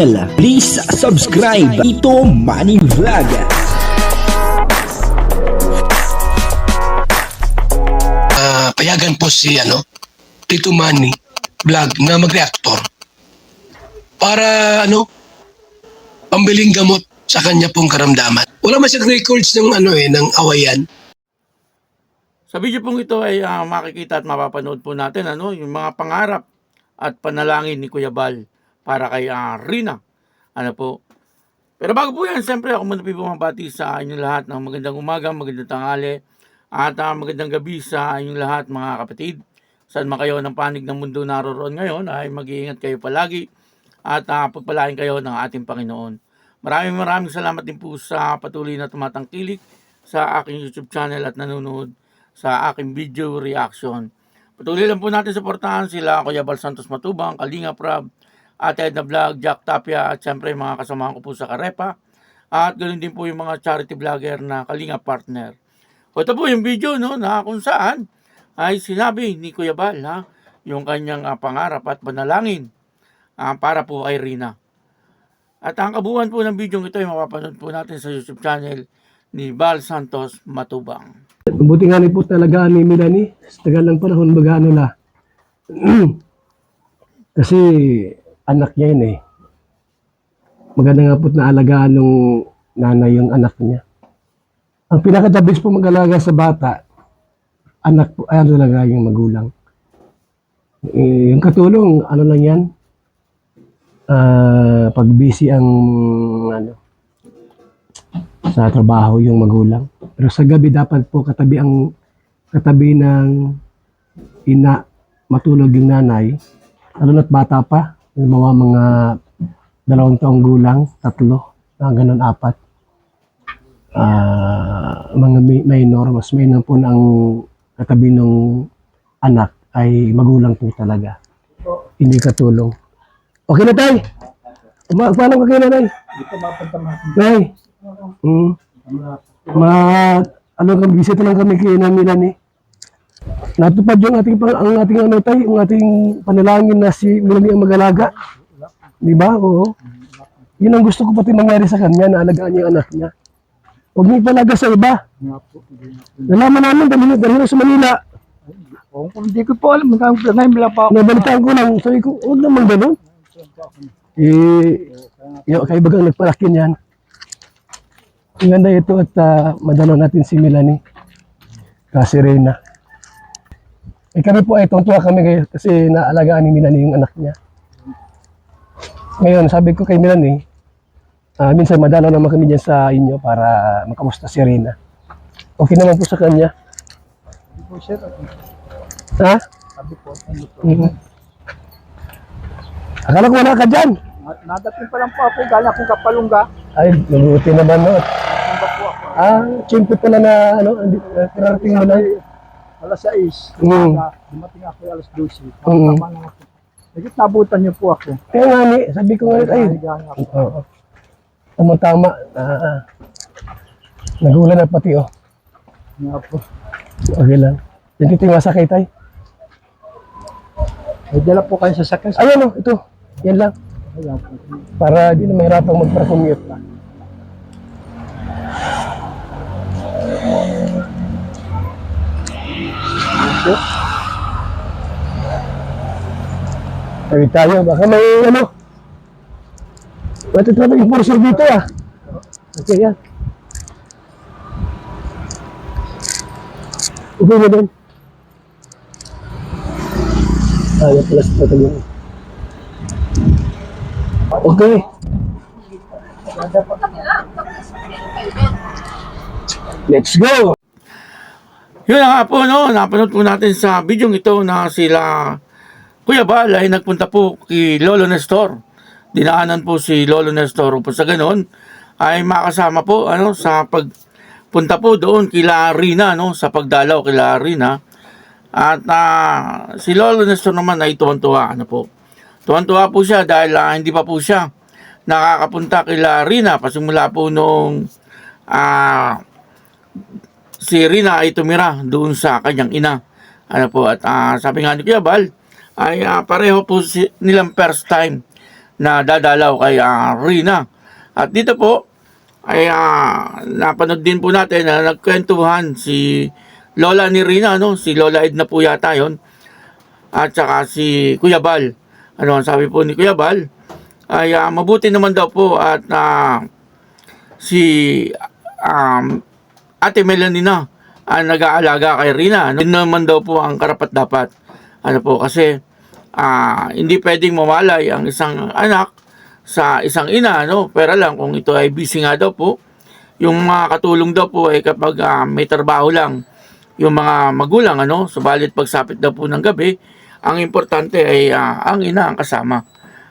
Please subscribe Ito Money Vlog. Ah, payagan po si ano, Tito Manny vlog na mag-reactor para ano, pambiling gamot sa kanya pong karamdaman. Wala man siyang records ng ano eh, ng awayan. Sa video pong ito ay ah, makikita at mapapanood po natin ano, yung mga pangarap at panalangin ni Kuya Bal para kay ah, Rina. Ano po? Pero bago po yan, siyempre ako muna po sa inyong lahat ng magandang umaga, magandang tanghali, at ah, magandang gabi sa inyong lahat mga kapatid. Saan man kayo ng panig ng mundo naroon ngayon ay mag-iingat kayo palagi at ah, pagpalain kayo ng ating Panginoon. Maraming maraming salamat din po sa patuloy na tumatangkilik sa aking YouTube channel at nanonood sa aking video reaction. Patuloy lang po natin suportahan sila Kuya Bal Santos Matubang, Kalinga Prab, Ate Edna Vlog, Jack Tapia at syempre mga kasamahan ko po sa Karepa at ganoon din po yung mga charity vlogger na Kalinga partner. O ito po yung video no, na kung saan ay sinabi ni Kuya Bal ha, yung kanyang ah, pangarap at panalangin ah, para po kay Rina. At ang kabuuan po ng video ito ay mapapanood po natin sa YouTube channel ni Bal Santos Matubang. Buti nga ni po talaga ni Melanie. Sa tagal ng panahon, baga ano na. Kasi anak niya yun eh. Maganda nga po't naalagaan nung nanay yung anak niya. Ang pinaka-the po mag-alaga sa bata, anak po, ay ano talaga yung magulang. Eh, yung katulong, ano lang yan, ah, pag busy ang ano, sa trabaho yung magulang. Pero sa gabi dapat po katabi ang katabi ng ina matulog yung nanay. Lalo na't bata pa, yung mga mga dalawang taong gulang, tatlo, na ganun apat. Ah, mga mi- minor, mas minor po ang katabi ng anak ay magulang po talaga. Hindi katulong. Okay na tay? Ma paano ka kay nanay? Nay, Mm. Ma, ano kang bisita lang kami kay Namilan eh. Natupad yung ating ang ating ano tay, yung ating panalangin na si Melanie ang mag-alaga. Di ba? Oo. Yun ang gusto ko pati mangyari sa kanya, na alagaan niya yung anak niya. Huwag niyo ipalaga sa iba. Nalaman namin, dali dali sa Manila. Kung hindi ko po alam, planay, wala pa ako. Nabalitaan ko lang, sabi ko, huwag naman ganun. Eh, yung kaibagang nagpalaki niyan. Ang ganda ito at uh, madalo natin si Melanie. Kasi Reyna. Eh kami po ay tuwa kami ngayon kasi naalagaan ni Melanie yung anak niya. Ngayon, sabi ko kay Melanie, ah, minsan madalo naman kami dyan sa inyo para makamusta si Reyna. Okay naman po sa kanya. Hindi po, sir. Ha? Sabi po, ano po. Mhm. Akala ko wala ka dyan. Na- Nadating pa lang po ako, galing akong kapalungga. Ay, mabuti naman no. Tumba po ako. Ah, chimpo pala na ano, uh, kinarating mo na. Alas 6, Mm. dumating ako alas 12. Mm. Tama na ako. Nagit nabutan niyo po ako. Kaya nga ni, sabi ko nga, ay, Nahigahan ako. oo. Tama tama. Ah, ah. Nagulan na pati oh. Nga po. Okay lang. Dito yung masakay tay. May dala po kayo sa sakyan. Ayan oh, ito. Yan lang. Para di na mahirapang magpa-commute Sabi tayo, baka may ano. Matutuwa yung enforcer dito ah. Okay yan. Okay na din. Ah, yan pala sa tatalyon. Okay. Let's go! Yun nga po, no, napanood po natin sa video ito na sila Kuya Bal ay nagpunta po kay Lolo Nestor. Dinaanan po si Lolo Nestor po sa ganon ay makasama po ano sa pagpunta po doon kila Rina no sa pagdalaw kila Rina at ah, si Lolo Nestor naman ay tuwan-tuwa ano po tuwan-tuwa po siya dahil ah, hindi pa po siya nakakapunta kila Rina pasimula po noong ah si Rina ay tumira doon sa kanyang ina. Ano po, at ah, sabi nga ni Kuya Bal, ay ah, pareho po si, nilang first time na dadalaw kay ah, Rina. At dito po ay ah, napanood din po natin na nagkwentuhan si Lola ni Rina, no? si Lola Edna po yata yon at saka si Kuya Bal. Ano ang sabi po ni Kuya Bal? Ay ah, mabuti naman daw po at ah, si um, Ate Melanie na ang nag-aalaga kay Rina. Ano naman daw po ang karapat dapat. Ano po kasi ah, hindi pwedeng mawalay ang isang anak sa isang ina, no? Pero lang kung ito ay busy nga daw po, yung mga katulong daw po ay kapag ah, may trabaho lang yung mga magulang, ano? Subalit pagsapit daw po ng gabi, ang importante ay ah, ang ina ang kasama.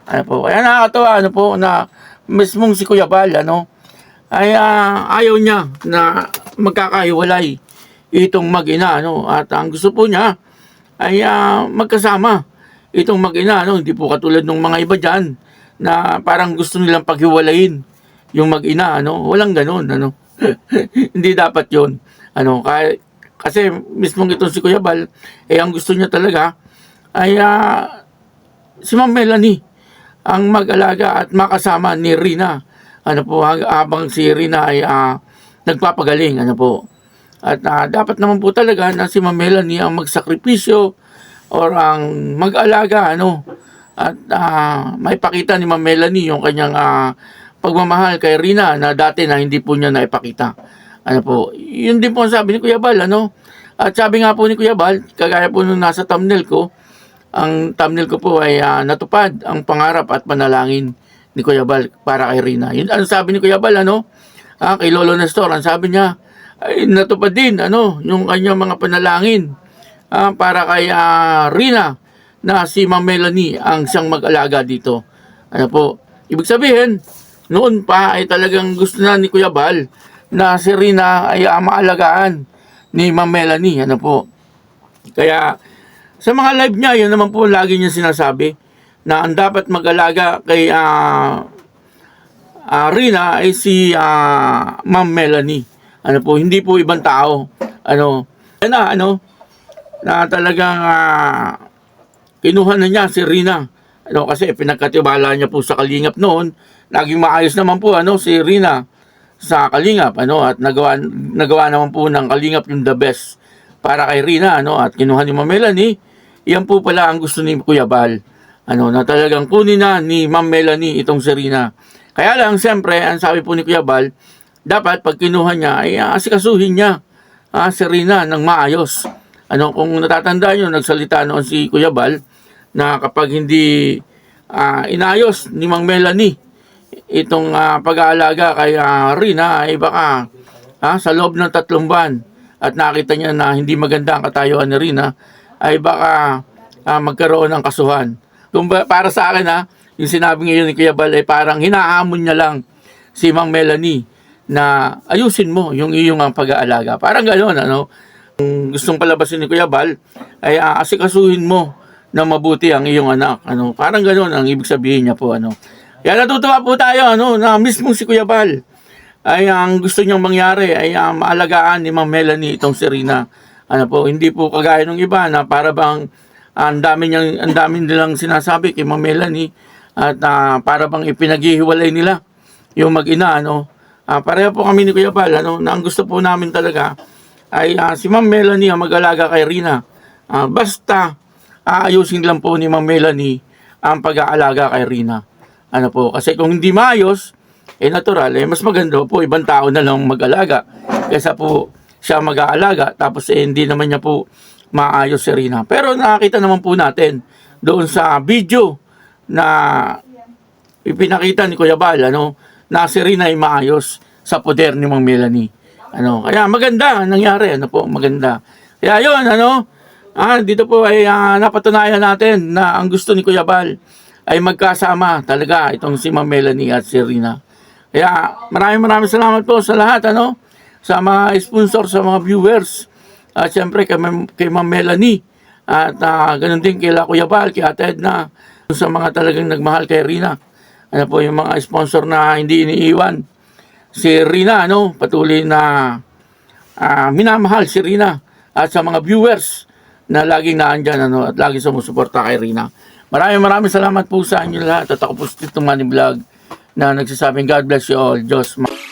Ano po? Kaya nakakatawa, ano po, na mismong si Kuya Bal, ano, ay ah, ayaw niya na magkakahiwalay itong mag-ina, ano? At ang gusto po niya ay ah, magkasama itong mag-ina, ano? Hindi po katulad ng mga iba dyan na parang gusto nilang paghiwalayin yung mag-ina, ano? Walang ganun, ano? Hindi dapat yon Ano, kaya, kasi mismong itong si Kuya Bal, eh ang gusto niya talaga ay ah, si Ma'am Melanie ang mag-alaga at makasama ni Rina. Ano po, habang si Rina ay ah, nagpapagaling, ano po. At ah, dapat naman po talaga na si Ma'am Melanie ang magsakripisyo or ang mag-alaga, ano. At ah, may pakita ni Ma'am Melanie yung kanyang ah, pagmamahal kay Rina na dati na hindi po niya naipakita. Ano po, yun din po ang sabi ni Kuya Bal, ano. At sabi nga po ni Kuya Bal, kagaya po nung nasa thumbnail ko, ang thumbnail ko po ay ah, natupad ang pangarap at panalangin ni Kuya Bal para kay Rina. Yun ang sabi ni Kuya Bal, ano, ah, kay Lolo Nestor, ang sabi niya, ay natupad din, ano, yung kanyang mga panalangin ah, para kay ah, Rina na si Ma'am Melanie ang siyang mag-alaga dito. Ano po, ibig sabihin, noon pa ay talagang gusto na ni Kuya Bal na si Rina ay ah, maalagaan ni Ma'am Melanie. Ano po, kaya sa mga live niya, yun naman po lagi niya sinasabi na ang dapat mag-alaga kay ah, ah, Rina ay si ah, Ma'am Melanie. Ano po, hindi po ibang tao. Ano, yan na, ano, na talagang ah, kinuha na niya si Rina. Ano, kasi pinagkatiwala niya po sa Kalingap noon. Naging maayos naman po, ano, si Rina sa Kalingap, ano, at nagawa, nagawa naman po ng Kalingap yung the best para kay Rina, ano, at kinuha ni Ma'am Melanie, yan po pala ang gusto ni Kuya Bal, ano, na talagang kunin na ni Ma'am Melanie itong si Rina. Kaya lang, siyempre, ang sabi po ni Kuya Bal, dapat pag kinuha niya, ay ah, asikasuhin niya ah, si Rina ng maayos. Ano, kung natatandaan nyo, nagsalita noon si Kuya Bal, na kapag hindi ah, inayos ni Mang Melanie itong ah, pag-aalaga kay ah, Rina ay baka ah, sa loob ng tatlong buwan at nakita niya na hindi maganda ang katayuan ni Rina ay baka ah, magkaroon ng kasuhan. Kung para sa akin ha, yung sinabi ngayon ni Kuya Bal ay parang hinahamon niya lang si Mang Melanie na ayusin mo yung iyong ah, pag-aalaga. Parang gano'n, ano? Kung gustong palabasin ni Kuya Bal, ay uh, asikasuhin mo na mabuti ang iyong anak. Ano, parang gano'n ang ibig sabihin niya po. Ano. Kaya natutuwa po tayo ano, na mismo si Kuya Bal ay ang gusto niyang mangyari ay uh, maalagaan ni Ma'am Melanie itong si Rina. Ano po, hindi po kagaya ng iba na para bang ah, ang dami niyang ang dami nilang sinasabi kay Ma'am Melanie at ah, para bang ipinaghihiwalay nila yung mag-ina ano. Ah, pareho po kami ni Kuya Bal ano, na ang gusto po namin talaga ay ah, si Ma'am Melanie ang mag-alaga kay Rina. Ah, basta aayusin lang po ni Ma'am Melanie ang pag-aalaga kay Rina. Ano po, kasi kung hindi maayos, eh natural, eh mas maganda po ibang tao na lang mag-alaga kaysa po siya mag-aalaga tapos eh hindi naman niya po maayos si Rina. Pero nakakita naman po natin doon sa video na ipinakita ni Kuya Bal, ano, na si Rina ay maayos sa poder ni Mang Melanie. Ano, kaya maganda ang nangyari, ano po, maganda. Kaya yun, ano, ah, dito po ay ah, napatunayan natin na ang gusto ni Kuya Bal ay magkasama talaga itong si Ma'am Melanie at si Rina. Kaya maraming maraming salamat po sa lahat, ano, sa mga sponsor, sa mga viewers, at siyempre kay, Ma'am- kay Ma'am Melanie, at ah, ganun din kay Kuya Bal, kay Ate Edna, sa mga talagang nagmahal kay Rina. Ano po yung mga sponsor na hindi iniiwan. Si Rina, ano, patuloy na ah, minamahal si Rina at sa mga viewers na laging naandyan ano, at laging sumusuporta kay Rina. Maraming maraming salamat po sa inyo lahat at ako po si Tito Manny Vlog na nagsasabing God bless you all. Diyos ma-